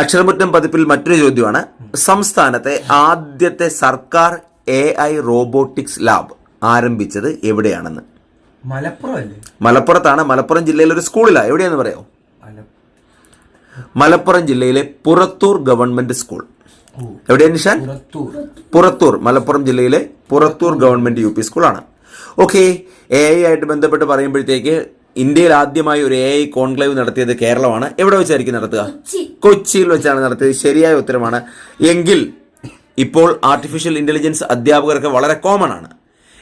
അക്ഷരമുറ്റം പതിപ്പിൽ മറ്റൊരു ചോദ്യമാണ്. സംസ്ഥാനത്തെ ആദ്യത്തെ സർക്കാർ എ ഐ റോബോട്ടിക്സ് ലാബ് ആരംഭിച്ചത് എവിടെയാണെന്ന്? മലപ്പുറം മലപ്പുറത്താണ്. മലപ്പുറം ജില്ലയിലെ ഒരു സ്കൂളിലാണ് എവിടെയാന്ന് പറയോ മല മലപ്പുറം ജില്ലയിലെ പുറത്തൂർ ഗവൺമെന്റ് സ്കൂൾ. എവിടെയാണ് നിഷാൻ? പുറത്തൂർ. പുറത്തൂർ. മലപ്പുറം ജില്ലയിലെ പുറത്തൂർ ഗവൺമെന്റ് യു പി സ്കൂളാണ്. ഓക്കെ എ ഐ ആയിട്ട് ബന്ധപ്പെട്ട് പറയുമ്പോഴത്തേക്ക് ഇന്ത്യയിൽ ആദ്യമായി ഒരു എ ഐ കോൺക്ലേവ് നടത്തിയത് കേരളമാണ്. എവിടെ വെച്ചായിരിക്കും നടത്തുക? കൊച്ചിയിൽ വെച്ചാണ് നടത്തിയത്. ശരിയായ ഉത്തരമാണ്. എങ്കിൽ ഇപ്പോൾ ആർട്ടിഫിഷ്യൽ ഇന്റലിജൻസ് അധ്യാപകർക്ക് വളരെ കോമൺ ആണ്.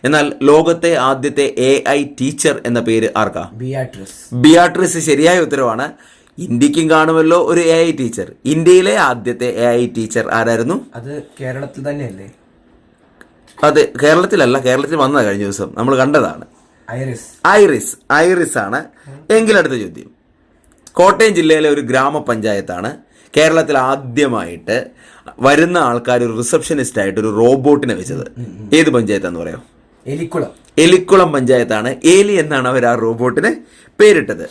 എന്നാൽ ലോകത്തെ ആദ്യത്തെ എ ഐ ടീച്ചർ എന്ന പേര് ആർക്കാ? ബിയാട്രിസ്. ബിയാട്രിസ് ശരിയായ ഉത്തരവാണ് ഇന്ത്യക്കും കാണുമല്ലോ ഒരു എ ഐ ടീച്ചർ ഇന്ത്യയിലെ ആദ്യത്തെ എ ഐ ടീച്ചർ ആരായിരുന്നു? അത് കേരളത്തിൽ തന്നെയല്ലേ? അത് കേരളത്തിലല്ല കേരളത്തിൽ വന്നതാണ് കഴിഞ്ഞ ദിവസം. നമ്മൾ കണ്ടതാണ്. ഐറിസ്. ഐറിസ്. ഐറിസ് ആണ്. എങ്കിൽ അടുത്ത ചോദ്യം. കോട്ടയം ജില്ലയിലെ ഒരു ഗ്രാമപഞ്ചായത്താണ്. കേരളത്തിൽ ആദ്യമായിട്ട് വരുന്ന ആൾക്കാർ ഒരു റിസപ്ഷനിസ്റ്റ് ആയിട്ട് ഒരു റോബോട്ടിനെ വെച്ചത്. ഏത് പഞ്ചായത്താന്ന് പറയാം എലിക്കുളം. എലിക്കുളം പഞ്ചായത്താണ്. ഏലി എന്നാണ് അവർ ആ റോബോട്ടിന് പേരിട്ടത്.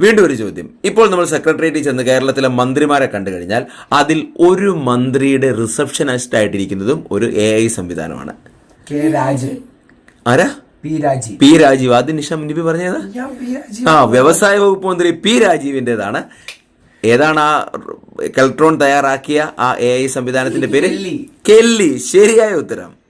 വീണ്ടും ഒരു ചോദ്യം. ഇപ്പോൾ നമ്മൾ സെക്രട്ടേറിയറ്റിൽ ചെന്ന് കേരളത്തിലെ മന്ത്രിമാരെ കണ്ടു കഴിഞ്ഞാൽ അതിൽ ഒരു മന്ത്രിയുടെ റിസപ്ഷനിസ്റ്റ് ആയിട്ടിരിക്കുന്നതും ഒരു എ ഐ സംവിധാനമാണ്. ആരാ? പി രാജീവ്. പി നിഷാം ആദ്യം പറഞ്ഞത്? ആ വ്യവസായ വകുപ്പ് മന്ത്രി പി രാജീവിന്റെതാണ് ഏതാണ് ആ കെൽട്രോൺ തയ്യാറാക്കിയ ആ എ ഐ സംവിധാനത്തിന്റെ പേര്. കെല്ലി. ശരിയായ ഉത്തരം.